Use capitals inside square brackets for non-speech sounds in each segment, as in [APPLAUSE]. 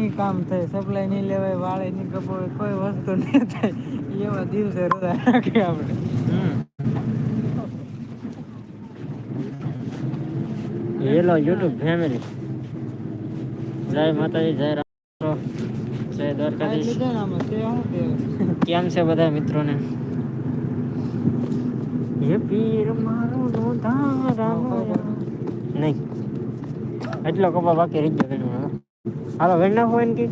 નહીં કામ થાય સપ્લાય નહીં લેવાય વાળે નહીં કપાય કોઈ વસ્તુ નહીં થાય. એવા દિવસે રજા રાખીએ આપણે. હેલો યુટ્યુબ ફેમિલી જય માતાજી જય રામ. જય દ્વારકાધીશ. કેમ છે બધા મિત્રોને? એ પીર મારો દોધારાનો નહીં. એટલો કપા બાકી રહી ગયો હાલો વેણ નાખો એને કે?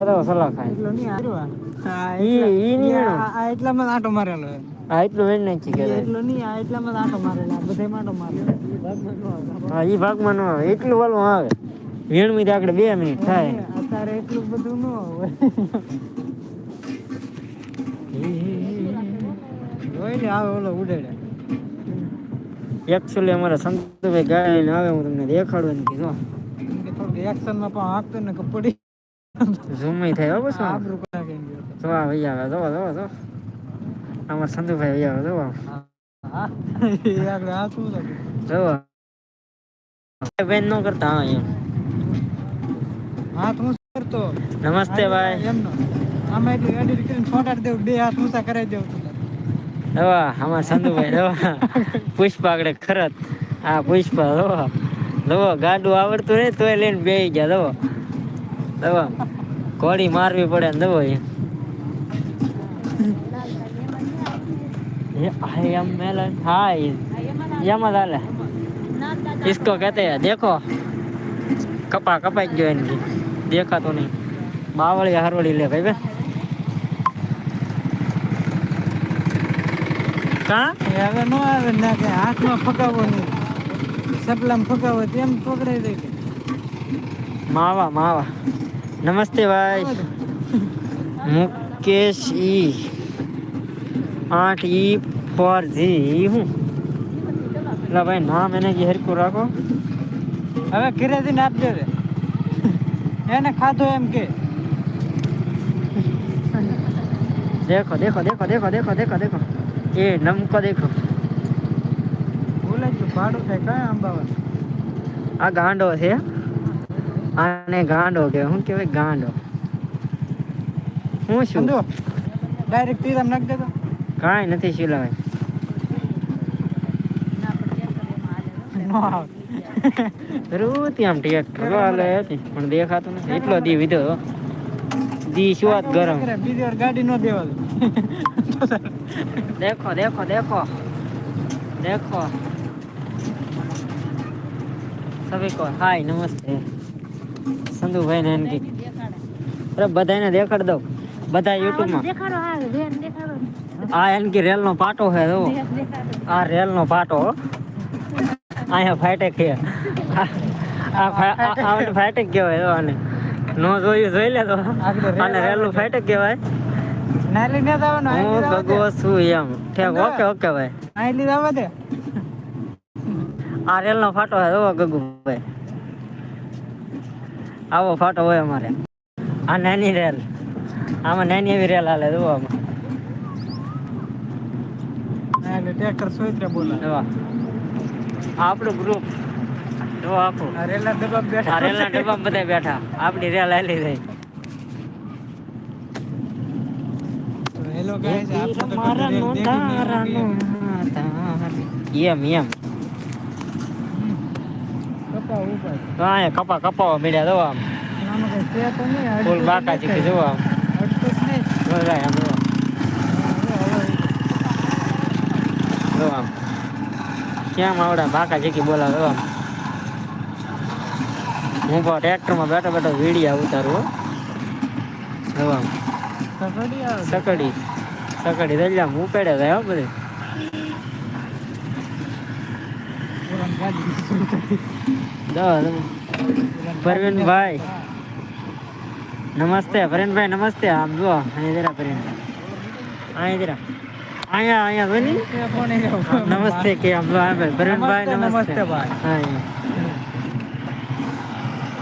બધા સલાહ ખાય. એટલો નહીં આ. ઈ- ઈ આ- એટલામાં જ મારેલો હે. હા એટલું વેણ નાખી કે એટલો નહીં આ એટલામાં આંટો મારેલો આ બધામાં મારેલો. ભાગમાં ન આવે. હા એ ભાગમાં ન આવે. એટલું વાલું આવે. વેણમી આગળ બે મિનિટ થાય. અત્યારે એટલું બધું ન હોય. જોઈ આવે ઓલો ઉડેડે. એકચ્યુઅલી અમારા સંતભાઈ ગાય આવે હું તમને દેખાડવાની કીધું. કેમ માં થોડુંક એક્શનમાં પણ હાંકતો ને કપડી પડી ઝૂમ થાય બસ આબરૂ ગયો હતો. જો આ ભાઈ આવે જો જો જો અમાર સંતુભાઈ ભાઈ આવે જો હા એ આગળ આ શું જો બેન નો કરતા હા એમ. હાથ ઊંચો કરતો. નમસ્તે ભાઈ. એમનો. આમાં એટલું એડિટ કરીને છોટાડી દેવું બે હાથ ઊંચા કરાવી દેવું દવા અમાર સંતુભાઈ દવા [LAUGHS] પુષ્પા આગળ ખરત. આ પુષ્પા દવા દવો, ગાડું આવડતું નહીં તોય લઈને બે ગયા દવો. દવો. કોડી મારવી પડે ને દવો એમ મેલન હા એમ જ હાલે. ઇસકો કહેતે દેખો. કપા કપાઈ ગયો એને દેખાતો નહીં. બાવળી હરવળી લે ભાઈ બે કા? હવે ન આવે ને કે હાથમાં ફકાવો નહીં. सपलम मावा मावा। नमस्ते भाई। मुकेश आठ ई फॉर जी हूँ। भाई ना मैंने ये हर को रखो। अबे किरे दिन आप दे रहे हैं ना खा दो एम के। देखो देखो देखो देखो देखो देखो देखो। ये नम को देखो। આ ગાંડો છે. આને ગાંડો કે હું કેવાય ગાંડો? હું શું ડાયરેક્ટ તીરમ નાખ દેતો કાંઈ નથી શિલાભાઈ રૂતી આમ ટ્રેક્ટર પણ દેખાતું નથી. એટલો દી વિધો. દી શું ગરમ. ગાડી દેખો દેખો દેખો. દેખો. સભી કો હાય નમસ્તે. સંધુભાઈ ને એનકી અરે બધાને દેખાડ દો બધા યુટ્યુબમાં આ એનકી રેલનો પાટો છે જો આ રેલનો પાટો. અહીંયા ફાટે છે આ આવડે ફાટે. કહેવાય આને. નો જોયું જોઈ લે તો આને રેલનું ફાટે કહેવાય? હું ભગવો શું એમ. ઠેક ઓકે ઓકે ભાઈ. અહીં લીધા આ રેલ નો ફાટો હોય એવો ગગુ ભાઈ આવો ફાટો હોય અમારે. આ નાની રેલ. આમાં નાની એવી રેલ હાલે જો આમાં. ટ્રેક્ટર સોઈત્રે બોલા આ આપણું ગ્રુપ જો આપણું રેલના ડબ્બા બેઠા રેલના ડબ્બામાં બધા બેઠા. આપણી રેલ હાલી જાય હેલો ગાઈસ આપણે તો મારા નો દેખી નહીં તારાનો એમ એમ. અહીંયા કપા કપાવા મળ્યા જો આમ. ફૂલ તો બાકા ચીકી જો કેમ આવડે બાકા ચીકી બોલાવે આમ. હું પણ ટ્રેક્ટરમાં બેઠો બેઠો વીડિયા ઉતારું હો. સકડી. સકડી જાય હો બધી પુરાણ ગાડી જો પરવીનભાઈ નમસ્તે પરવીનભાઈ નમસ્તે આમ જુઓ અહીંયા જરા પરવીનભાઈ અહીંયા જરા અહીંયા અહીંયા બની એ કોને એવું? નમસ્તે કે આમ જો આ ભાઈ પરવીનભાઈ નમસ્તે, નમસ્તે નમસ્તે ભાઈ. હા અહીંયા.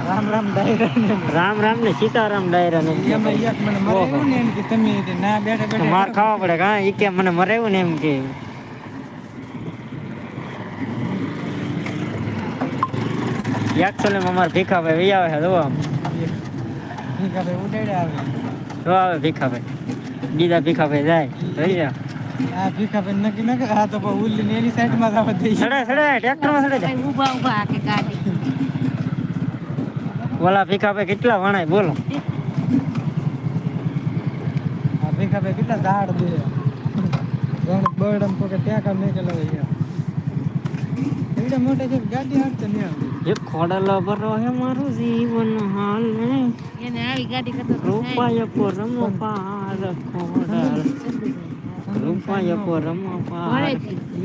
રામ રામ ડાયરા ને રામ રામ ને સીતારામ ડાયરા ને એમાં એક મને મરાયું ને એમ કે તમે તે ના બેઠા તો બેઠા માર ખાવા પડે કા ઈ કે મને મરાયું ને એમ કે એકચુઅલી અમારે ભીખાભાઈ વહી આવે છે જો આમ. ભીખાભાઈ આવે. તો આવે ભીખાભાઈ. બીજા ભીખાભાઈ જાય રહી જા આ ભીખાભાઈ નક્કી ન આ તો ઉલ્લી ને એની સાઈડમાં જ આવવા દઈએ સડે સડે ટ્રેક્ટરમાં સડે જાય ઊભા ઊભા આખે ગાડી. ઓલા ભીખાભાઈ કેટલા વણાય બોલો. આ ભીખાભાઈ કેટલા ઝાડ દે. બળમ પોકે ત્યાં કામ નહીં ચલાવે છે એવડા મોટા છે ગાડી હાંકતો નહીં આવતી એ ખોડલ ભરો હે મારું જીવન હાલ એને આવી ગાડી કરતો તો રૂપાય પાર ખોડલ રૂપાય પરમ પાર.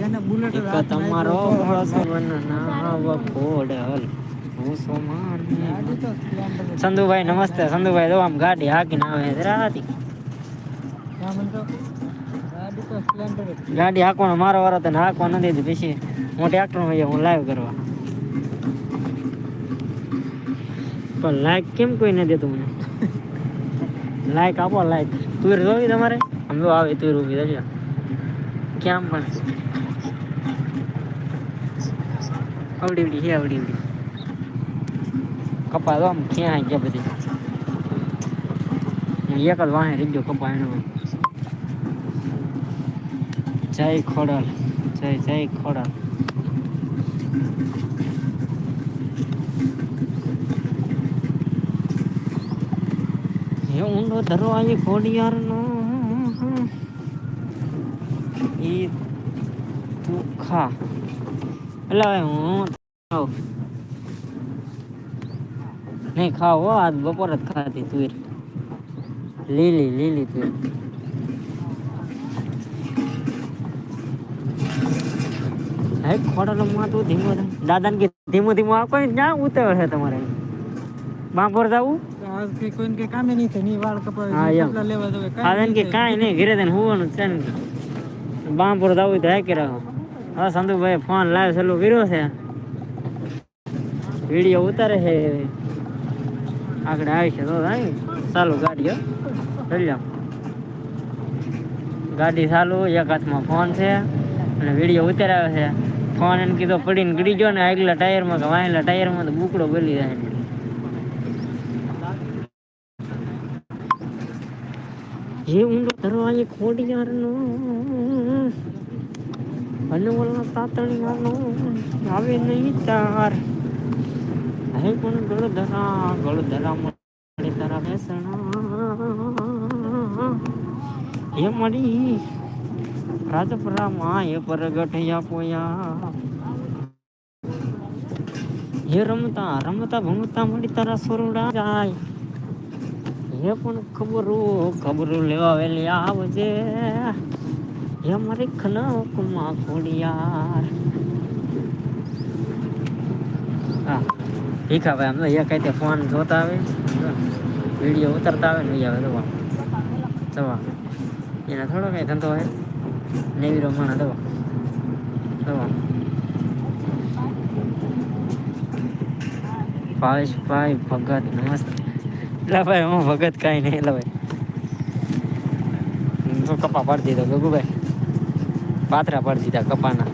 એને બુલેટ તમારો ભસવન નાવ ખોડલ. હું સોમાન ગાડી તો સ્પ્લેન્ડર જ. સંધુભાઈ નમસ્તે. સંધુભાઈ જો આમ ગાડી હાકીને આવે રાતી ગાડી હાંકવાનો મારો વારો તને હાંકવા નથી દીધી પછી. હું ટ્રેક્ટરમાં જઈએ હું લાઈવ કરવા. પણ લાઈક કેમ કોઈ ન દેતું મને? લાઈક આપો લાઈક તુર જોવી તમારે? આમ જો આવે, તુર ઊભી થશે કેમ પણ? આવડી આવડી છે આવડી આવડી કપા તો આમ ક્યાં ગયા બધી? એક જ વાહે રહી ગયો કપા એનો. જય ખોડલ, જય જય ખોડલ. હે ઊંડો ધરો આવી ખોડિયાર નો ઈ તું ખા એટલે હવે હું ખાઉં. નહીં ખાવ હો, આજ બપોર જ ખાતી તુર લીલી લીલી તુર હે ખોડલ માં તું ધીમો ધીમો. દાદાને કે ધીમો ધીમો આ કોઈ જ્યાં ઉતાવળ છે તમારે? બાંભોર જવું? તો આજ કઈ કોઈને કઈ કામે નહીં થાયની વાળ કપાવે હા, ની એમ. કપડાં લેવા જવે આવે ને કે કાંઈ નહીં ઘરે થઈને હોવાનું છે ને. બાંભોર જવું તો હાકી રાખો હા સંધુભાઈ ફોન લાઈવ ચાલુ કર્યો છે. વીડિયો ઉતારે છે. આગળ આવી છે તો આવી ચાલુ ગાડી હો. જોઈ લો ગાડી ચાલુ એક હાથમાં ફોન છે અને વીડિયો ઉતાર્યો છે. ફોન એને કીધો પડીને ગળી ગયો ને આગલા ટાયરમાં કે વાંચલા ટાયરમાં તો બુકડો બળી જાય. જે ઊંડો ધરવાય ખોડિયારનો અને ઓલા તાતણિયાનો આવે નહીં તાર. હે પણ ગળધરા ગળધરા મળે તારા બેસણા. હે મળી રાજપરા માં એ પરગઠિયા પોયા. હે રમતા રમતા ભમતા મળી તારા સોરડા જાય. હે પણ ખબરું ખબરું લેવા વેલી આવજે. હે મારી ખનકમાં ખોડિયાર. હા ભીખા ભાઈ આમ તો કઈ તે ફોન જોતા આવે. વીડિયો ઉતરતા આવે ને આવે દવા દવા એને થોડો કઈ ધંધો હોય. નેવીરો માણા દવા દવા ભાવેશભાઈ ભગત, નમસ્તે. એટલે ભાઈ હું ભગત કાંઈ નહીં એટલે ભાઈ. તો કપા પાડી દીધો, ગગુભાઈ. પાથરા પાડી દીધા કપાના.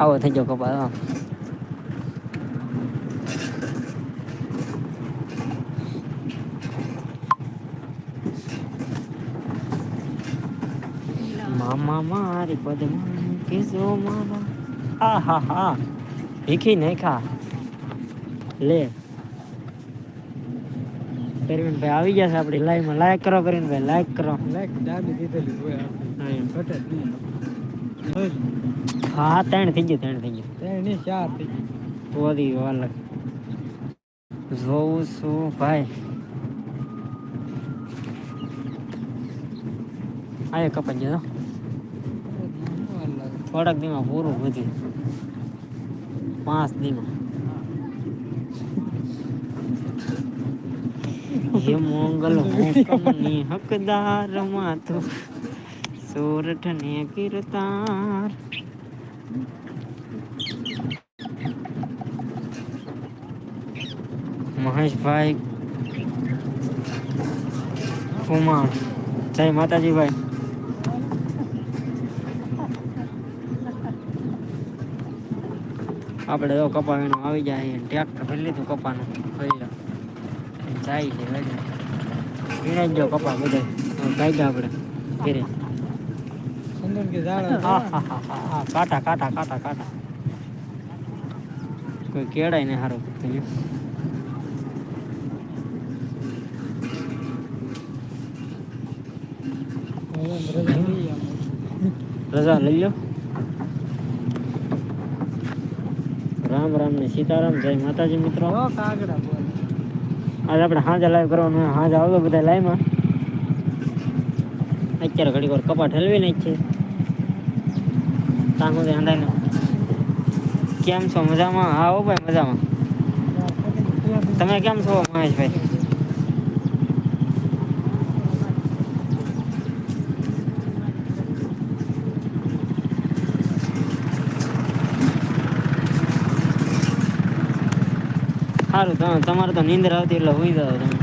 આવો થઈ ગયો કપા, હા. મામા મારી પદમાં કેસો મામા. આ હા હા ભીખી નાખા લે. પરવીનભાઈ આવી ગયા છે આપણી લાઈવમાં લાઈક કરો પરવીનભાઈ લાઈક કરો. લાઈક દીધેલી હોય આપણી. જ. હા ત્રણ થઈ ગયું ત્રણ થઈ ગયું. ત્રણ નહીં, ચાર થઈ ગયું. બધી વાર લાગે જોઉં છું ભાઈ. આ કપાઈ ગયો થોડાક દીમાં પૂરું વધ્યું પાંચ દીમાં. હે મોંગલ હુકમની હકદાર માથું સોરઠ ને કીર્તાર મહેશભાઈ કુમાર જય માતાજી ભાઈ આપણે તો કપા વીણું આવી જાય ટ્રેક્ટર ભરી લીધું કપાનું ભરી લો જાય છે વીણાઈ ગયો કપા બધો. કાઢ્યા આપણે ઘેરે. સંદન કે ઝાડ હા હા હા હા હા. કાંટા કાંટા કાંટા કાંટા. કોઈ કેળાય ને સારું રજા લઈ લો. રામ રામ ને સીતારામ જય માતાજી મિત્રો. કાગડા આજે આપણે હાજે લાઈવ કરવાનું. હાજે આવતો બધા લાઈવમાં અત્યારે ઘડીક વાર કપાટ હલવી છે. ત્યાં સુધી અંધાઈને કેમ છો? મજામાં? હા હો ભાઈ, મજામાં. તમે કેમ છો, મહેશભાઈ? સારું તમે તમારે તો નીંદર આવતી એટલે હોઈ જાવ તમે.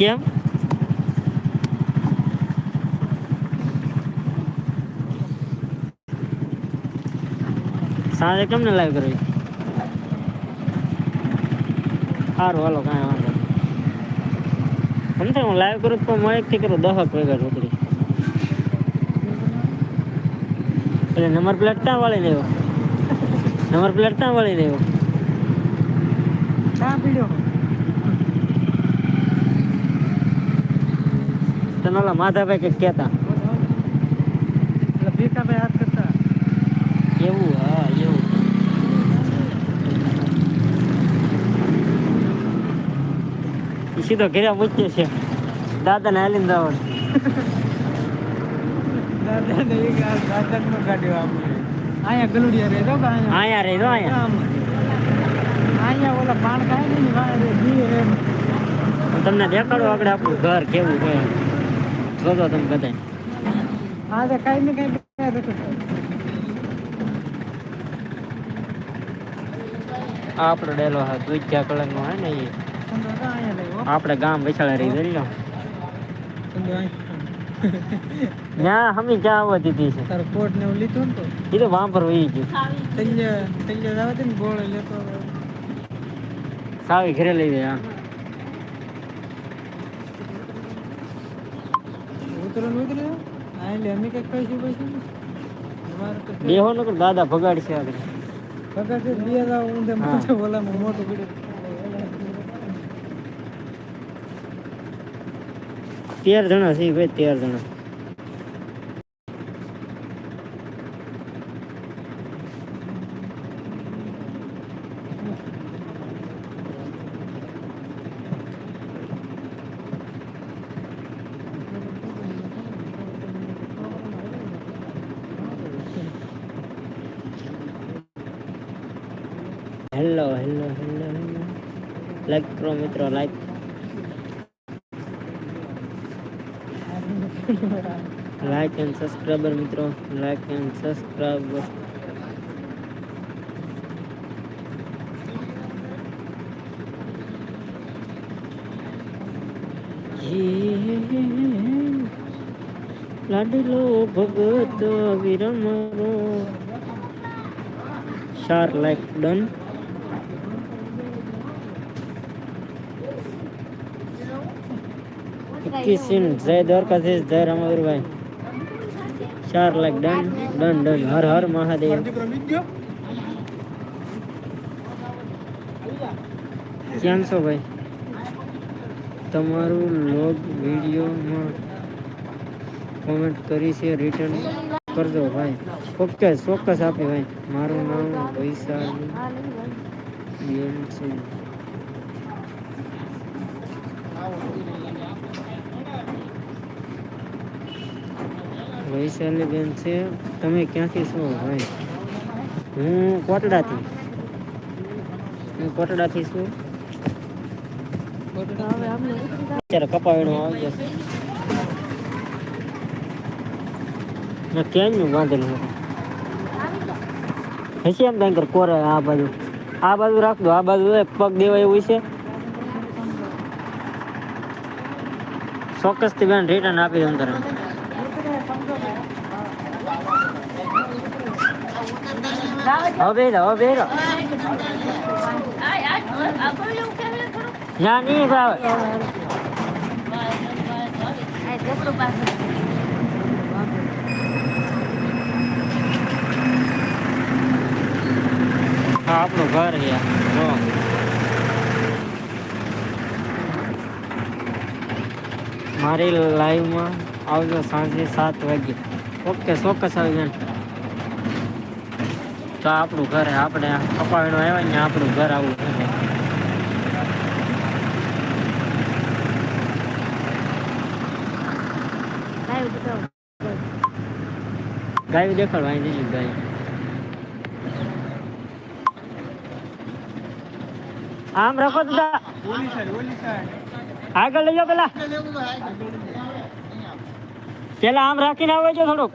કેમ? સાંજે કેમ ને લાઈવ કરવી? સારું હાલો, કાંઈ વાંધો તે હું લાઈવ કરું તો હું એકથી કરું, દહક વગર ઢોકળી એટલે નંબર પ્લેટ ક્યાં વળી લેવો? નંબર પ્લેટ ક્યાં વાળી લેવો? તનાલા તને ઓલા માધાભાઈ કંઈક કહેતા. એટલે ભીખાભાઈ હાથ કરતા. એવું હા એવું. સીધો ઘેરા પૂછે છે. દાદાને હાલીને જવાનું. [LAUGHS] દાદા ને એક આ દાદા નો કાઢ્યો આપણે અહીંયા ગલુડિયા રહે તો કે અહીંયા અહીંયા રહી દો અહીંયા આમ. અહીંયા ઓલા પાણ ખાય ને એની વાંહે રે, જી એમ. હું તમને દેખાડો આગળ આપણું ઘર કેવું છે જોજો તમે બધા આ તો કાંઈ ને કાંઈ બનાવ્યા રાખો. આ આપણો ડેલો હા દૂધિયા કલરનો હે ને એ સંતો તો અહીંયા લઈ, હો. આપણે ગામ બેસાડે રહી જઈ લો ત્યાં હમી ચા આવવા દીધી છે. તારો કોટ ને લીધું ને તો? એ તો વાંપર વહી ગયું. તૈય તૈય જાવ તે ગોળ લેતો. સાવી ઘરે લઈ જાય હા. ઉતરો ને ઉતરો આ લે અમે કંઈક કહીશું પૈસું. બેહો નકર દાદા ભગાડશે આગળ. છે બે હજાર ઊંધે મોટો બોલા મોટો પીડ્યું તેર જણા છે ભાઈ તેર જણા. Hello hello hello hello like કરો મિત્રો લાઈક લાઈક એન્ડ સબસ્ક્રાઈબર મિત્રો. લાઈક એન્ડ સબસ્ક્રાઈબર લાડલો ભગત વિરમરો ચાર લાઈક ડન કિશન જય દ્વારકાધીશ જય રામવીરભાઈ ચાર lakh done done done Har Har Mahadev. કેમ છો ભાઈ? તમારું લોગ વિડીયોમાં કોમેન્ટ કરી છે રિટર્ન કરજો ભાઈ. ઓકે ચોક્કસ આપી ભાઈ. મારું નામ વૈશાલી બેન છે. વૈશાલી બેન છે. તમે ક્યાંથી છો ભાઈ? હું કોટડાથી. હું કોટડાથી છું. અત્યારે કપાવીનો આવી જશે મેં ક્યાંયનું બાંધેલું હતું હશે એમ ભયંકર કોરે આ બાજુ. આ બાજુ રાખ દો આ બાજુ પગ દેવા એવું છે ચોક્કસથી બેન રિટર્ન આપી દઉં તરત હવે બેરો હવે બેરો ના નહીં ભાવે આ આપણું ઘર છે જો મારી લાઈવમાં આવજો સાંજે સાત વાગે ઓકે ચોક્કસ આવી જાય તો આપણું ઘર આપણે કપાવીનો આવ્યા ને આપણું ઘર આવું છે. ગાય દેખાડવા અહીં જઈશું ગાય. આમ રાખો દાદા ઓલી સાઈડ ઓલી સાઈડ આગળ લઈ જાઓ પેલા. પેલા આમ રાખીને આવે છે થોડુંક.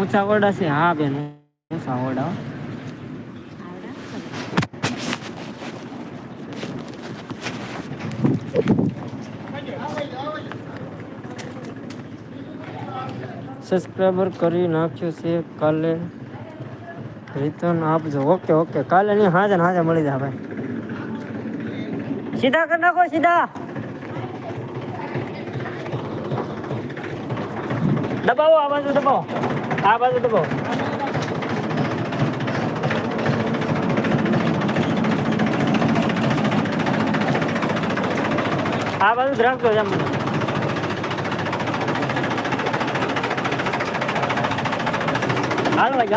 ઊંચા ઓરડા છે. હા, બેન ઊંચા ઓરડા હો. સબસ્ક્રાઈબર કરી નાખ્યો છે. કાલે રિટર્ન આપજો ઓકે ઓકે કાલે નહીં, હાજર ને હાજર મળી જાય ભાઈ. સીધા કરી નાખો, સીધા. દબાવો, આ બાજુ દબાવો. આ બાજુ દબાવો આ બાજુ જ રાખજો જમ. હાલવા જ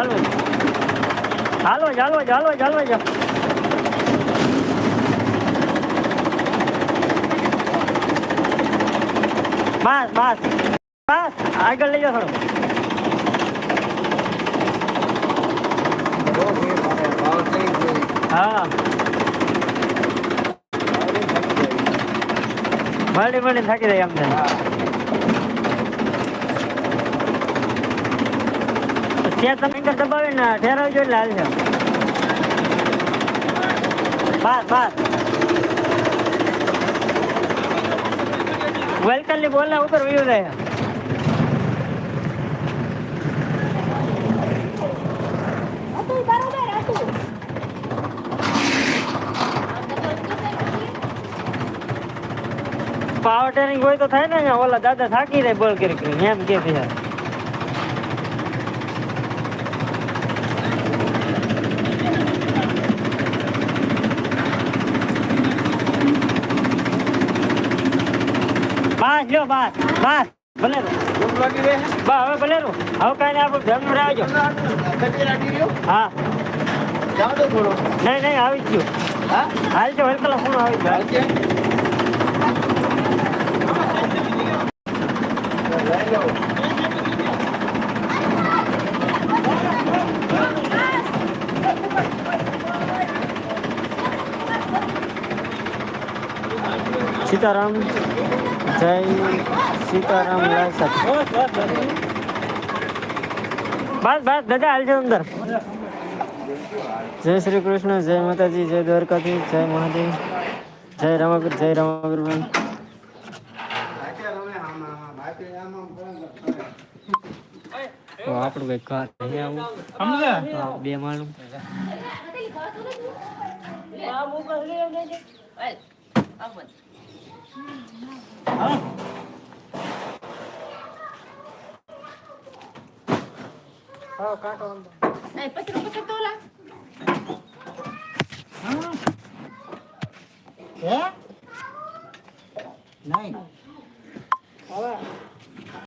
હાલવા જ હાલવા જ બસ બસ. બસ, આગળ લઈ જાઓ થોડું. હા. મળી મળી થાકી જાય અમને ત્યાં તમે અંદર દબાવીને ઠેરાવજો એટલે હાલશે બસ બસ વેલકમની બોલના ઉપર વયું જાય. પાવર ટ્રેનિંગ હોય તો થાય ને ઓલા દાદા થાકી જાય બોલ કરી કરી એમ કે છે. બસ લ્યો બસ બસ ભલે. હવે ભલે હવે કાંઈ નહીં આપણે ધર્મ રહેજો હા. નહીં નહીં આવી જ ગયું. હાલ તો વેલકમ ફોન આવી ગયો. સીતારામ જય સીતારામ બસ બસ દાદા હાલજો અંદર. જય શ્રી કૃષ્ણ જય માતાજી જય દ્વારકાથી જય મહાદેવ જય રામાપીર જય રામાપીર આપણું કઈ ઘર અહીંયા આવું. સમજે હા, હા કાંટો અંદર. હે? નહીં. હવે.